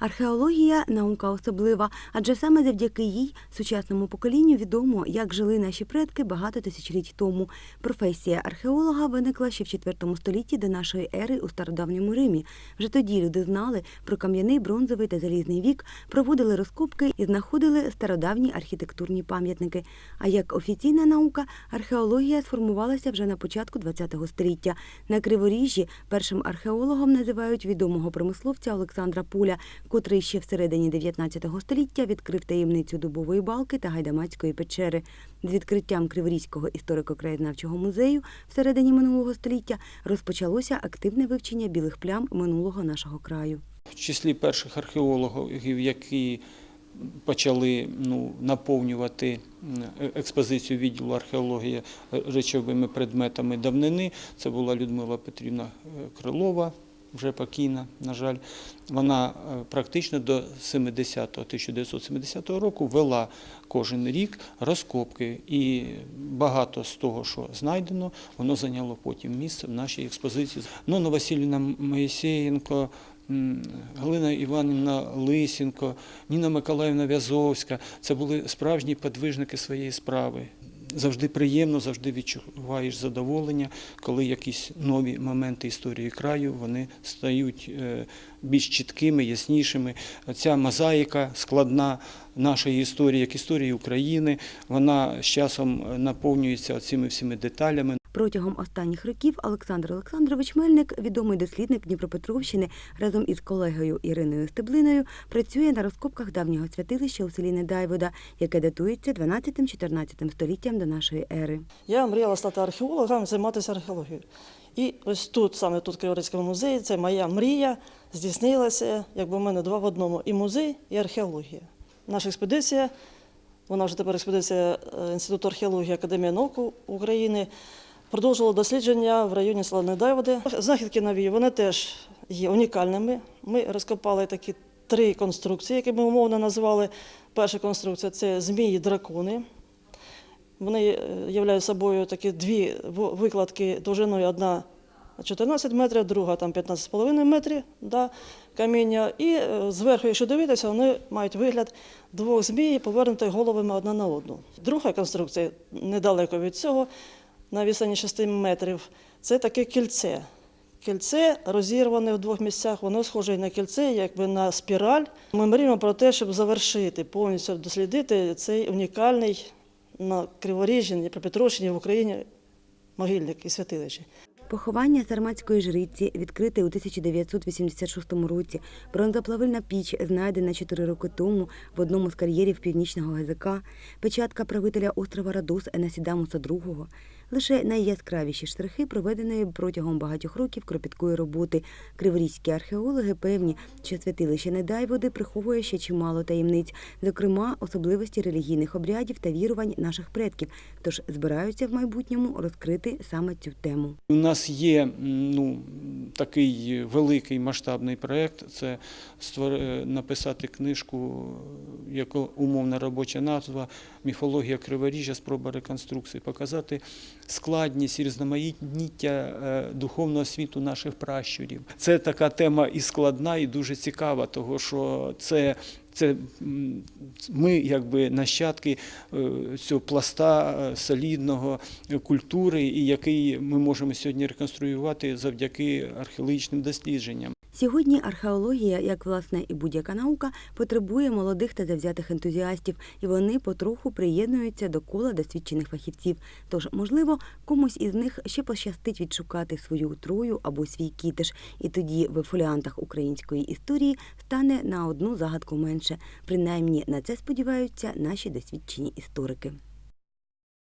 Археологія наука особлива, адже саме завдяки їй сучасному поколінню відомо, як жили наші предки багато тисячоліть тому. Професія археолога виникла ще в IV столітті до нашої ери у стародавньому Римі. Вже тоді люди знали про кам'яний, бронзовий та залізний вік, проводили розкопки і знаходили стародавні архітектурні пам'ятники. А як офіційна наука, археологія сформувалася вже на початку ХХ століття. На Криворіжжі першим археологом називають відомого промисловця Олександра Пуля, котрий ще всередині 19 століття відкрив таємницю дубової балки та гайдамацької печери. З відкриттям Криворізького історико-краєзнавчого музею всередині минулого століття розпочалося активне вивчення білих плям минулого нашого краю. В числі перших археологів, які почали ну, наповнювати експозицію відділу археології речовими предметами давнини, це була Людмила Петрівна е, Крилова, вже покійна, на жаль. Вона е, практично до 70-го, 1970 року вела кожен рік розкопки, і багато з того, що знайдено, воно зайняло потім місце в нашій експозиції. Нона Васильівна Моїсеєнко, Галина Іванівна Лисенко, Ніна Миколаївна В'язовська це були справжні подвижники своєї справи. Завжди приємно, завжди відчуваєш задоволення, коли якісь нові моменти історії краю вони стають е, більш чіткими, яснішими. Ця мозаїка складна нашої історії, як історії України, вона з часом наповнюється цими всіми деталями. Протягом останніх років Олександр Олександрович Мельник, відомий дослідник Дніпропетровщини, разом із колегою Іриною Стеблиною працює на розкопках давнього святилища у селі Недайвода, яке датується 12-14 століттям до нашої ери. Я мріяла стати археологом, займатися археологією. І ось тут, саме тут, Криворізькому музеї, це моя мрія здійснилася, якби в мене два в одному і музей, і археологія. Наша експедиція, вона вже тепер експедиція е, Інституту археології Академії наук України, продовжувала дослідження в районі села Недайводи. Знахідки нові, вони теж є унікальними. Ми розкопали такі три конструкції, які ми умовно назвали. Перша конструкція це змії-дракони. Вони е, являють собою такі дві викладки довжиною одна 14 метрів, друга там 15,5 метрів да, каміння. І е, зверху, якщо дивитися, вони мають вигляд двох змій, повернутих головами одна на одну. Друга конструкція, недалеко від цього, на відстані 6 метрів, це таке кільце. Кільце розірване в двох місцях, воно схоже на кільце, якби на спіраль. Ми мріємо про те, щоб завершити, повністю дослідити цей унікальний на Криворіжжі, Дніпропетровщині, в Україні могильник і святилище. Поховання сарматської жриці відкрите у 1986 році. Бронзоплавильна піч знайдена 4 роки тому в одному з кар'єрів північного ГЗК. Печатка правителя острова Радос Енасідамуса II. Лише найяскравіші штрихи проведеної протягом багатьох років кропіткої роботи. Криворізькі археологи певні, що святилище Недайводи приховує ще чимало таємниць, зокрема особливості релігійних обрядів та вірувань наших предків. Тож збираються в майбутньому розкрити саме цю тему. У нас є ну, такий великий масштабний проєкт це е, написати книжку, яка умовна робоча назва Міфологія Криворіжжя, спроба реконструкції, показати складність і різноманіття е, духовного світу наших пращурів. Це така тема і складна, і дуже цікава, того що це. Це ми, якби нащадки е, цього пласта е, солідного е, культури, і який ми можемо сьогодні реконструювати завдяки археологічним дослідженням. Сьогодні археологія, як власне і будь-яка наука, потребує молодих та завзятих ентузіастів, і вони потроху приєднуються до кола досвідчених фахівців. Тож, можливо, комусь із них ще пощастить відшукати свою трою або свій кітиш, і тоді в фоліантах української історії стане на одну загадку менше. Принаймні на це сподіваються наші досвідчені історики.